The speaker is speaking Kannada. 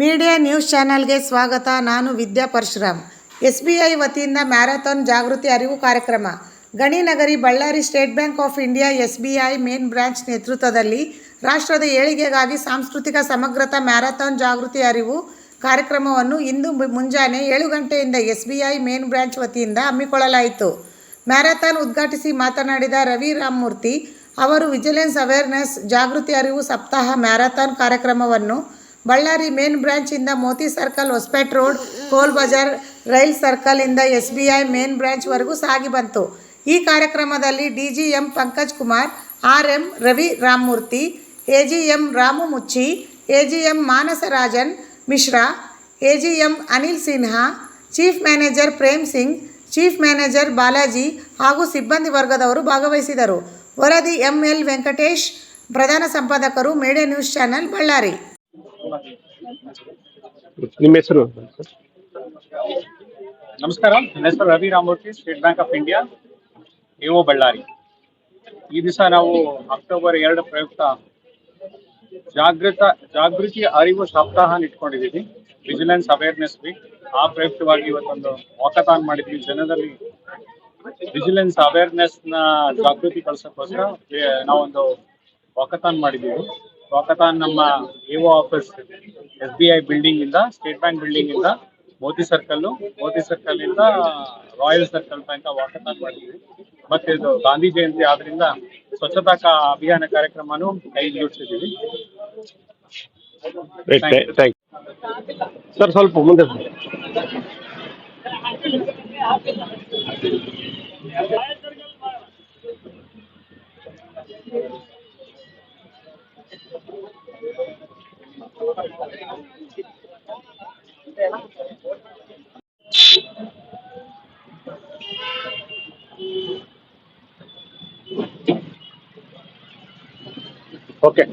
ಮೀಡಿಯಾ ನ್ಯೂಸ್ ಚಾನಲ್ಗೆ ಸ್ವಾಗತ. ನಾನು Vidya Parashuram. S B I ವತಿಯಿಂದ ಮ್ಯಾರಥಾನ್ ಜಾಗೃತಿ ಅರಿವು ಕಾರ್ಯಕ್ರಮ. ಗಣಿನಗರಿ Ballari State Bank of India S B I main branch ನೇತೃತ್ವದಲ್ಲಿ ರಾಷ್ಟ್ರದ ಏಳಿಗೆಗಾಗಿ ಸಾಂಸ್ಕೃತಿಕ ಸಮಗ್ರತಾ ಮ್ಯಾರಥಾನ್ ಜಾಗೃತಿ ಅರಿವು ಕಾರ್ಯಕ್ರಮವನ್ನು ಇಂದು ಮುಂಜಾನೆ ಏಳು ಗಂಟೆಯಿಂದ S B I main branch ವತಿಯಿಂದ ಹಮ್ಮಿಕೊಳ್ಳಲಾಯಿತು. ಮ್ಯಾರಥಾನ್ ಉದ್ಘಾಟಿಸಿ ಮಾತನಾಡಿದ ರವಿ ರಾಮಮೂರ್ತಿ ಅವರು ವಿಜಿಲೆನ್ಸ್ ಅವೇರ್ನೆಸ್ ಜಾಗೃತಿ ಅರಿವು ಸಪ್ತಾಹ ಮ್ಯಾರಥಾನ್ ಕಾರ್ಯಕ್ರಮವನ್ನು Ballari main ಬ್ರ್ಯಾಂಚಿಂದ Moti circle, Hospet road, Cowl Bazaar, rail circle ಇಂದ ಎಸ್ ಬಿ ಐ ಮೇನ್ ಬ್ರಾಂಚ್ವರೆಗೂ ಸಾಗಿ ಬಂತು. ಈ ಕಾರ್ಯಕ್ರಮದಲ್ಲಿ D G M Pankaj Kumar R M Ravi Ramamurthy A G M Ramu Mucchi A G M Manasarajan Mishra A G M Anil Sinha, chief manager Prem Singh, chief manager Balaji ಹಾಗೂ ಸಿಬ್ಬಂದಿ ವರ್ಗದವರು ಭಾಗವಹಿಸಿದರು. ವರದಿ ಎಂ ಎಲ್ ವೆಂಕಟೇಶ್, ಪ್ರಧಾನ ಸಂಪಾದಕರು, ಮೇಡೆ ನ್ಯೂಸ್ ಚಾನೆಲ್, ಬಳ್ಳಾರಿ. ನಿಮ್ಮ ಹೆಸರು? ನಮಸ್ಕಾರ, ನನ್ನ ಹೆಸರು Ravi Ramamurthy state bank of India AO Ballari ಈ ದಿವಸ ನಾವು ಅಕ್ಟೋಬರ್ ಎರಡು ಪ್ರಯುಕ್ತ ಜಾಗೃತ ಜಾಗೃತಿ ಅರಿವು ಸಪ್ತಾಹ ಇಟ್ಕೊಂಡಿದ್ದೀವಿ. ವಿಜಿಲೆನ್ಸ್ ಅವೇರ್ನೆಸ್ ವೀಕ್ ಆ ಪ್ರಯುಕ್ತವಾಗಿ ಇವತ್ತೊಂದು ವಾಕಥಾನ್ ಮಾಡಿದ್ವಿ. ಜನರಲ್ಲಿ ವಿಜಿಲೆನ್ಸ್ ಅವೇರ್ನೆಸ್ನ ಜಾಗೃತಿ ಕಳಿಸೋಕ್ಕೋಸ್ಕರ ನಾವೊಂದು ವಾಕಥಾನ್ ಮಾಡಿದ್ದೀವಿ. ವಾಕಥಾನ್ ನಮ್ಮ AO office S B I building ಇಂದ ಸ್ಟೇಟ್ ಬ್ಯಾಂಕ್ ಬಿಲ್ಡಿಂಗ್ ಇಂದ ಮೋತಿ ಸರ್ಕಲ್ ಮೋತಿ ಸರ್ಕಲ್ ಇಂದ ರಾಯಲ್ ಸರ್ಕಲ್ ತನಕ ವಾಕಥಾನ್ ಮಾಡಿದ್ವಿ. ಮತ್ತೆ ಇದು ಗಾಂಧಿ ಜಯಂತಿ ಆದ್ರಿಂದ ಸ್ವಚ್ಛತಾ ಅಭಿಯಾನ ಕಾರ್ಯಕ್ರಮನೂ ಕೈಗೂಡಿಸಿದ್ದೀವಿ ಥ್ಯಾಂಕ್ ಸರ್ ಸ್ವಲ್ಪ ಮುಂದೆ OK.